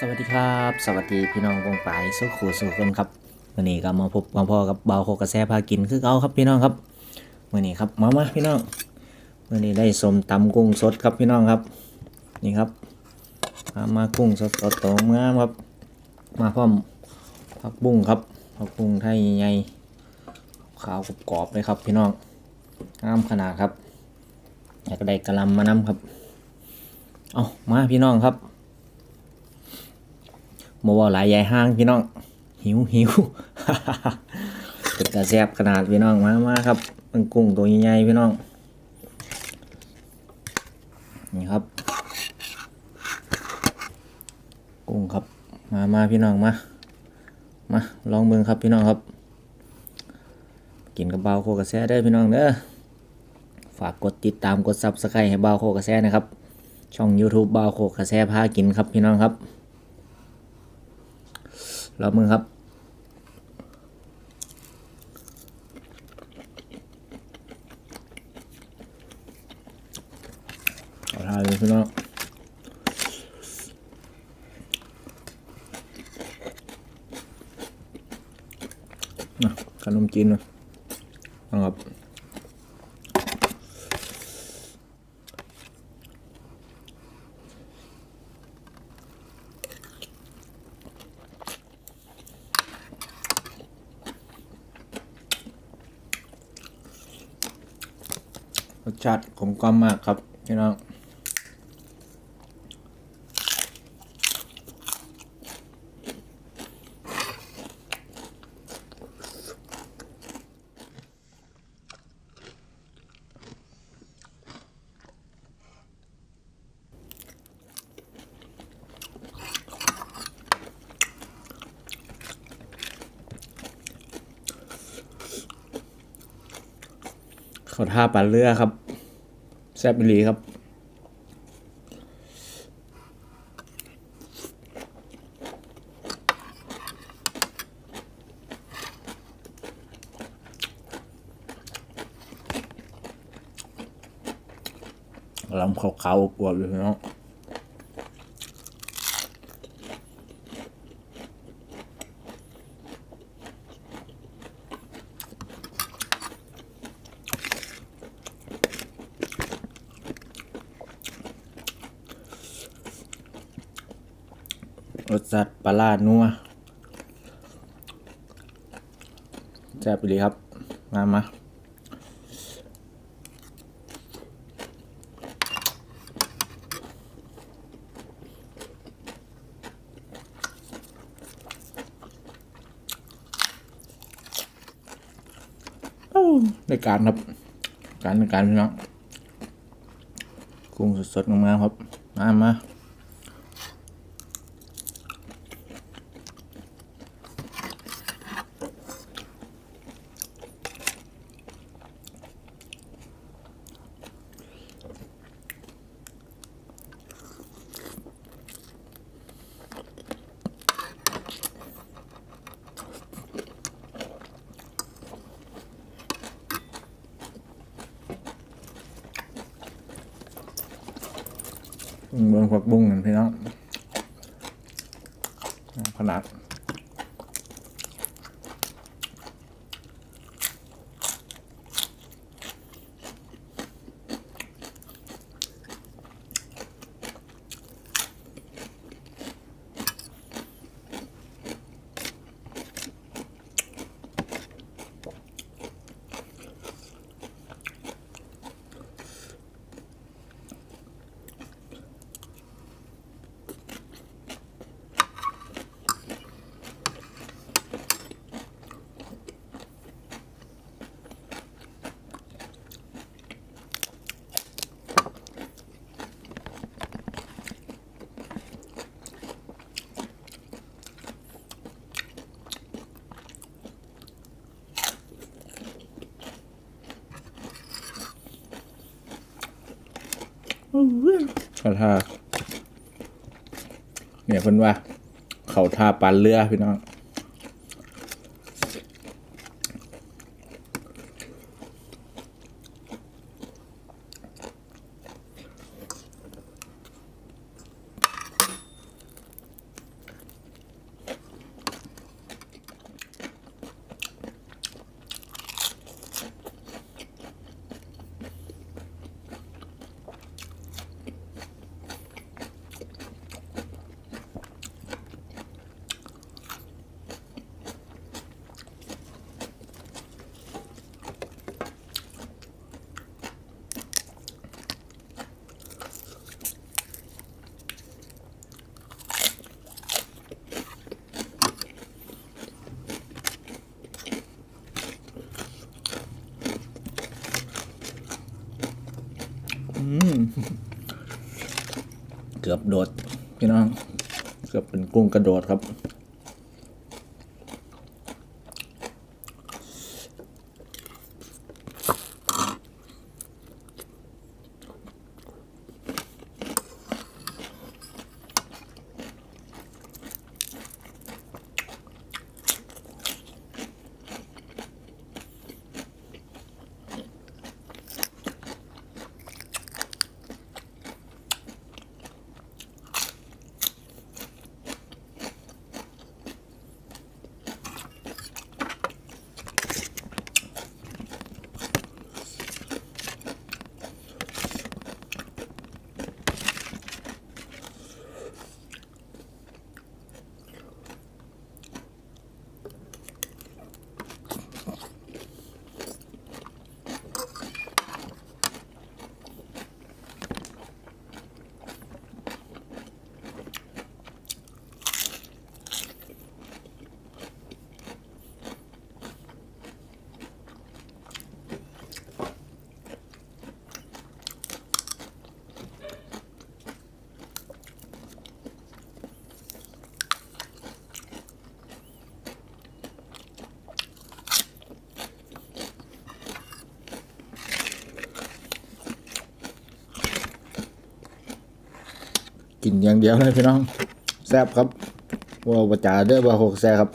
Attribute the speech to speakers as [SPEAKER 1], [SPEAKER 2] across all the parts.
[SPEAKER 1] สวัสดีครับ สวัสดีพี่น้องกองปายสุขูสุขคนครับวันนี้ก็มาพบมาพ่อกับเบาโคกระแซพากินคือเอาครับพี่น้องครับวันนี้ครับมามาพี่น้องวันนี้ได้สมตำกุ้งสดครับพี่น้องครับ นี่ครับมามากุ้งสดสดๆงามครับ มาพร้อมผักบุ้งครับผักบุ้งไทยใหญ่ขาวกรอบเลยครับพี่น้องงามขนาดครับอยากได้กระลำมานำครับ เอามาพี่น้องครับ บ่ว่าหลายใหญ่ห้างพี่น้อง หิวหิวเป็นตาแซ่บขนาดพี่น้องมามาครับมันกุ้งตัวใหญ่ๆพี่น้องนี่ครับ กุ้งครับมามาพี่น้องมามาลองเบิ่งครับพี่น้องครับ กินกับเบาโคกระแซได้พี่น้องเด้อฝากกดติดตามกดซับสไครต์ให้เบาโคกระแซนะครับ ช่อง YouTube เบาโคกระแซพากินครับพี่น้องครับ รอบมือครับ เอาทานเลยพี่น้องขนมจีนนะครับ รสชาติกลมกล่อมมากครับพี่น้อง เขาท่าปลาเรือครับ แซบอีหลีครับลำขาวๆอวบๆเลยเนาะ รสชาติปลาร้านัวแซ่บอีหลีครับ มามาในการครับ การในการพี่น้องกุ้งสดๆงามๆครับ มามา เบิ่งผักบุ้งกันพี่น้องขนาด เขาท่าเนี่ยเพิ่นว่า เขาท่าปันเรือพี่น้อง เกือบโดด พี่น้อง เกือบเป็นกุ้งกระโดดครับ กินอย่างเดียวเลยพี่น้องแซ่บครับว่าประจาเด้อว่าหกแซ่บครับ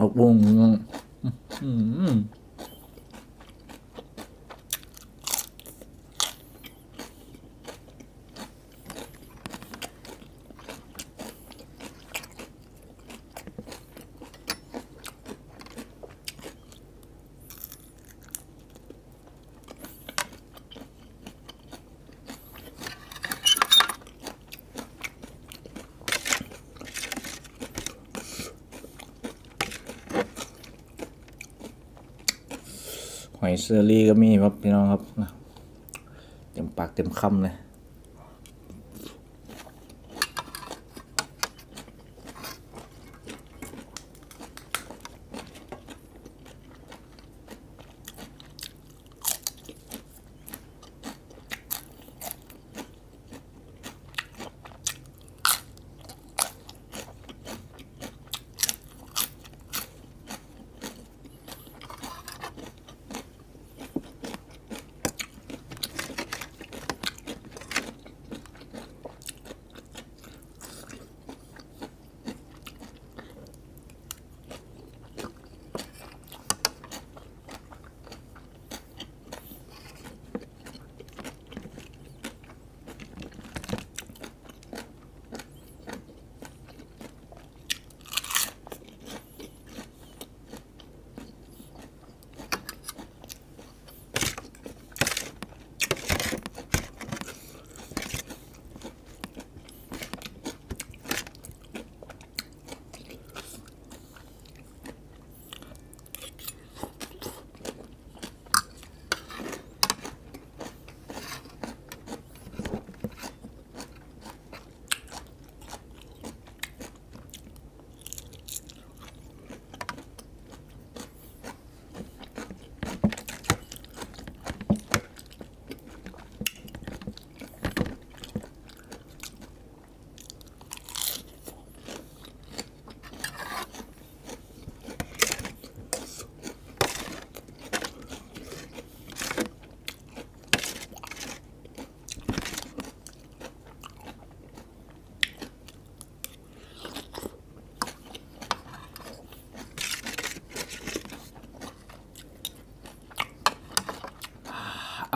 [SPEAKER 1] ผักบุ้งอืม หอยเซอรี่ก็มีครับพี่น้องครับเต็มปากเต็มคำเลย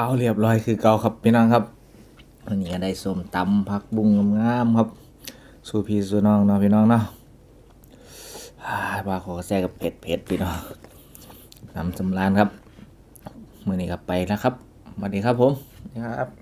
[SPEAKER 1] เอาเรียบร้อยคือเก่าครับพี่น้องครับวันนี้ก็ได้ส้มตำผักบุ้งงามๆครับสู่พี่สู่น้องเนาะพี่น้องเนาะอ่าปลาขอแซ่กับเผ็ดเผ็ดพี่น้องน้ำสำรานครับมือนี้ครับไปแล้วครับสวัสดีครับผมนะครับ